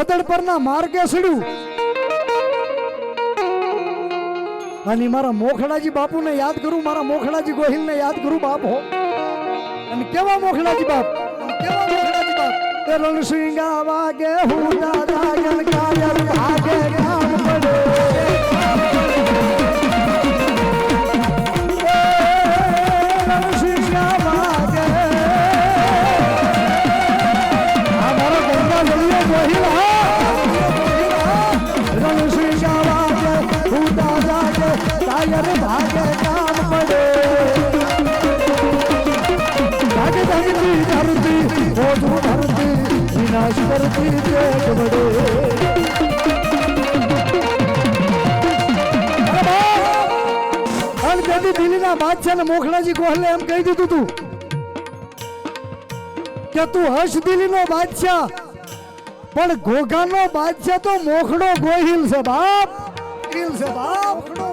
ખદડ પરના માર્ગે સડ્યું. અને મારા મોખડાજી બાપુને યાદ કરું, મારા મોખડાજી ગોહિલને યાદ કરું, બાપ હો. અને કેવા મોખડાજી બાપ? કેવા મોખડાજી બાપ? રણસિંગા વાગે હું દાદા ગણ ગણ ભાગર કામ પડે. ભાગે ધરતી ધરતી ઓઢું ધરતી, વિનાશ કરતી અને તેથી દિલ્હીના બાદશાહ ને મોખલાજી ગોહલે એમ કહી દીધું તું કે તું હર્ષ દિલ્હીનો બાદશાહ, પણ ઘોઘાનો બાદશાહ તો મોખડો ગોહિલ છે બાપ. ગોહિલ છે બાપ. મોખડો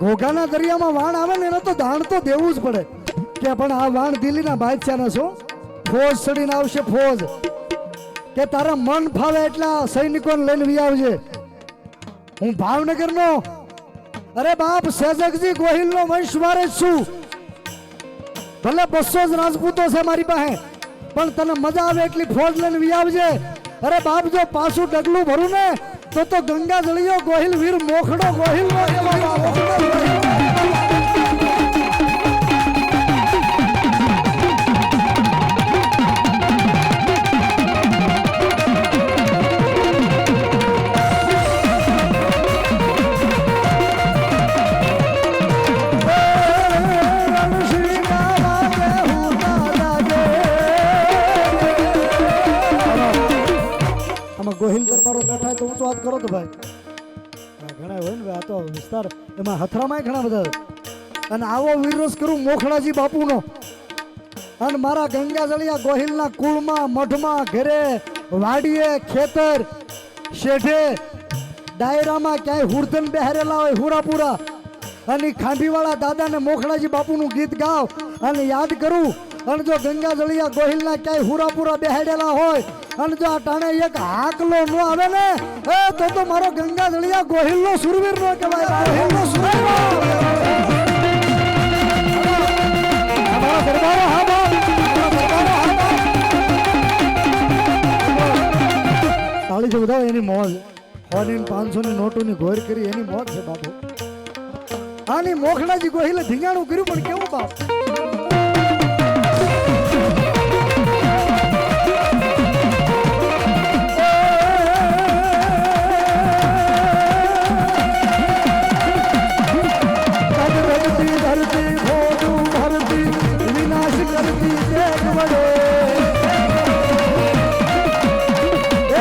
ઘોઘાના દરિયામાં વાણ આવે ને એને તો દાણ તો દેવું જ પડે. કે પણ આ વાણ દિલ્હીના બાદશાહના છો? ફોજ ચડીને આવશે ફોજ. કે તારા મન ફાવે એટલા સૈનિકોને લઈને વી આવજે. હું ભાવનગરનો? અરે બાપ સેજકજી ગોહિલનો વંશ મારે છું. ભલે બસો જ રાજપૂતો છે મારી પાસે, પણ તને મજા આવે એટલી ફોજ લઈને વી આવજે. અરે બાપ, જો પાછું ડગલું ભરું ને તો તો ગંગા જળિયો ગોહિલ વીર મોખડો ગોહિલ મોખડો ગોહિલ. ઘણા હોય ને વિસ્તાર એમાં હથરામાંય ઘણા બધા અને આવો વિરોધ કરું મોખડાજી બાપુનો. અને મારા ગંગાજળિયા ગોહિલના કુળમાં મઠમાં ઘરે, વાડીએ, ખેતર શેઠે ડાયરામાં ક્યાંય હુરધન બહેરેલા હોય, હુરાપુરા. અને ખાંભીવાળા દાદાને મોખડાજી બાપુનું ગીત ગાવ અને યાદ કરું. અને જો ગંગા જળિયા ગોહિલના ક્યાંય હુરાપુરા બેહાડેલા હોય, અને જો આ ટાણે એક હાકલો ન આવે ને, એ તો તો મારો ગંગા જળિયા ગોહિલનો સુરવીર નો કહેવાય. ગોહિલનો સુરવીર. તાળી બધાઓ એની મોજ. હોની પાંચસો ની નોટોની ઘોર કરી એની મોજ છે બાપુ. આની મોખડાજી ગોહિલે ધીંગાણું કર્યું પણ કેવું બાપ?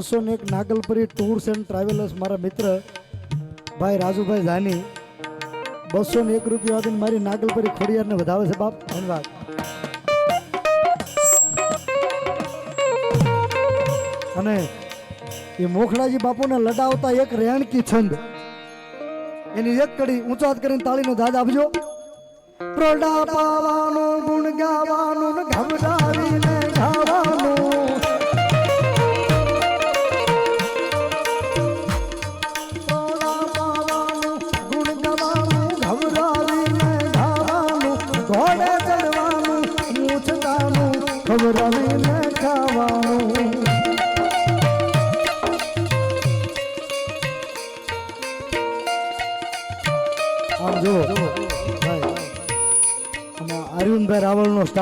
બસો ને એક નાગલપરી ટૂર્સ એન્ડ ટ્રાવેલર્સ મારા મિત્ર ભાઈ રાજુભાઈ ધાની બસો ને એક રૂપિયા આપીને મારી નાગલપરી ખોડિયારને વધાવે છે બાપ. ધન્યવાદ. અને એ મોખડાજી બાપુને લડાવતા એક રેણકી છંદ. એની એક કડી ઊંચાત કરીને તાળીનો દાદ આપજો. પ્રોડા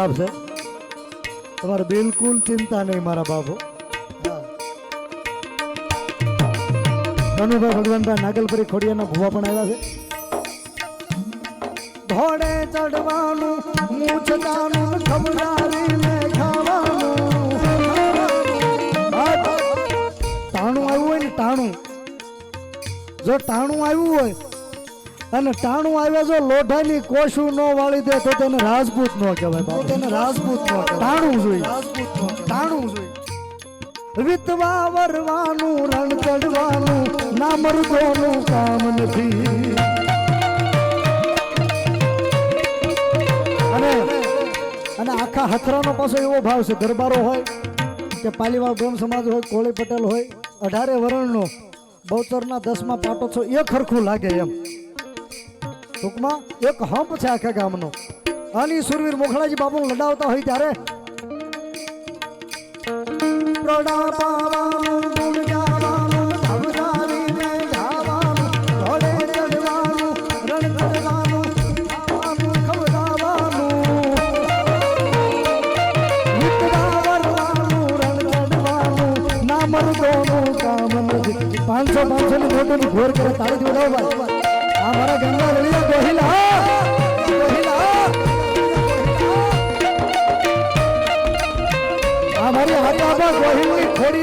રાવળનો છે? તમારે બિલકુલ ચિંતા નહીં, મારા બાબુ ધનુભાઈ ભગવાનભાઈ નાગલપરી ખોડિયાના ભુવા પણ આવ્યા છે. ઘોડે ચડવાનું મૂછતાનું ખબરારીને ખાવાનું. તાણું આવ્યું હોય જો ટાણું આવ્યું હોય અને ટાણું આવે જો લોઢાની કોશું ન વાળી દે તો તેને રાજપૂત ન કહેવાય બાપુ. તેને રાજપૂત ન ટાણું જોઈએ. ટાણું જોઈએ. વિતવા વરવાનું રણ ચડવાનું ના મરદોનું કામ નથી. અને અને આખા હથરાનો પાછો એવો ભાવ છે દરબારો હોય કે પાલીવાળ ગોમ સમાજ હોય કોળી પટેલ હોય અઢારે વરણનો બહુચરના દસમાં પાટો છો એ ખરખું લાગે એમ. ટૂંકમાં એક હંપ છે આખા ગામનો અને સુરવીર મોખલાજી બાપુ લડાવતા હોય ત્યારે. પાંચસો પાંચસો ની ઘોર કરે તાળી જોડાવો ભાઈ મારા ગંગા લલિયા ગોહિલા. ગોહિલા. આ મારી હાથાબા ગોહિલની કુળ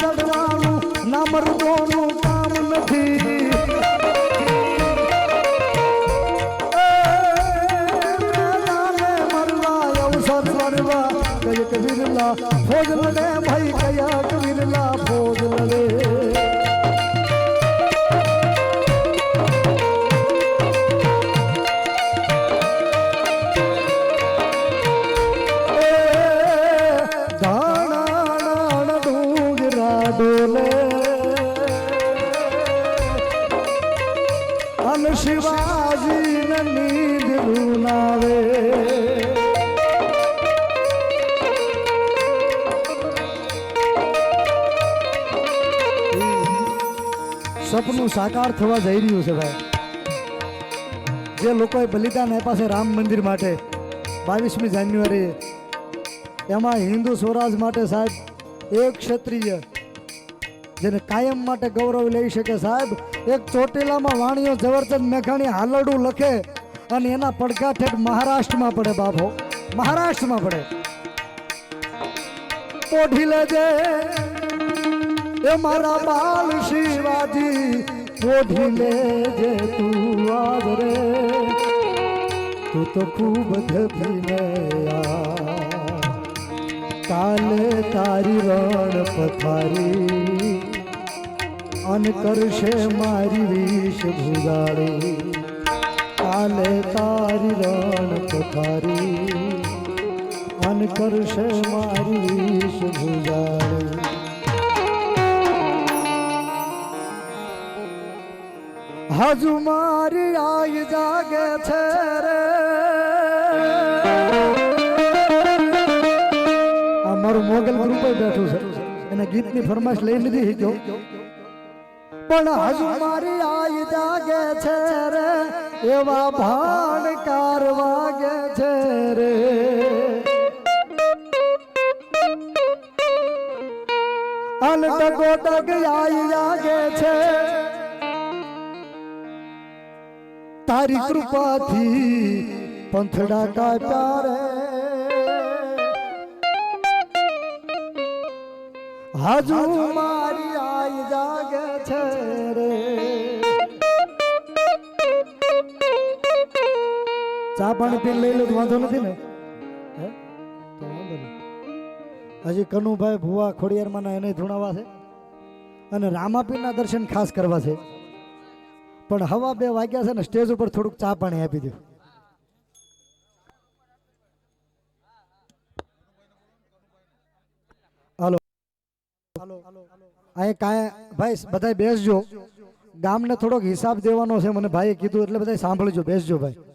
ચડવાનું ના મરદોનું કામ નથી. મરવા, અવસર લડે ભાઈ કયાક વિરલા ફોજ લડે શિવાજી નીંદ સપનું સાકાર થવા જઈ રહ્યું છે ભાઈ. જે લોકોએ બલિદાન આપ્યા છે રામ મંદિર માટે બાવીસમી જાન્યુઆરી એમાં હિન્દુ સ્વરાજ માટે સાહેબ એક ક્ષત્રિય જેને કાયમ માટે ગૌરવ લઈ શકે સાહેબ. એક ચોટીલામાં વાણીઓ ઝવરચંદ મેઘાણી હાલરડું લખે અને એના પડઘા ઠેઠ મહારાષ્ટ્રમાં પડે બાપો. મહારાષ્ટ્રમાં પડે. પોઢી લેજે. એ મારા બાલ શિવાજી પોઢી લેજે તું આજ રે. તું તો ખૂબ ધબીને આ કાલે તારી રણ પથારી, અન કરશે મારી વિષ ભુજાળી કાલે તારી રણ પથારી, અન કરશે મારી વિષ ભુજાળી હજુ મારી આઈ જાગે છે મારું મોગલ ગ્રુપ બેઠું છે. એના ગીતની ફરમાશ લઈ લીધી જો. પણ હજુ મારી આઈ જાગે છે રે, એવા ભાણકાર વાગે છે રે. અલ ડગો ડગ આઈ જાગે તારી કૃપાથી પંથડા કાપ્યા રે હજુ મારી આઈ જાગે છે રે. ચા પાણી પીને લઈ લો વાંધો નથી ને. હજી કનુભાઈ ભુવા ખોડિયારમાં એને ધૂણાવા છે. અને રામાપીરના દર્શન ખાસ કરવા છે. પણ હવા બે વાગ્યા છે ને, સ્ટેજ ઉપર થોડુંક ચા પાણી આપી દો. હાલો. અહીં કાંઈ, ભાઈ બધા બેસજો. ગામને થોડોક હિસાબ દેવાનો છે, મને ભાઈએ કીધું એટલે બધા સાંભળજો, બેસજો ભાઈ.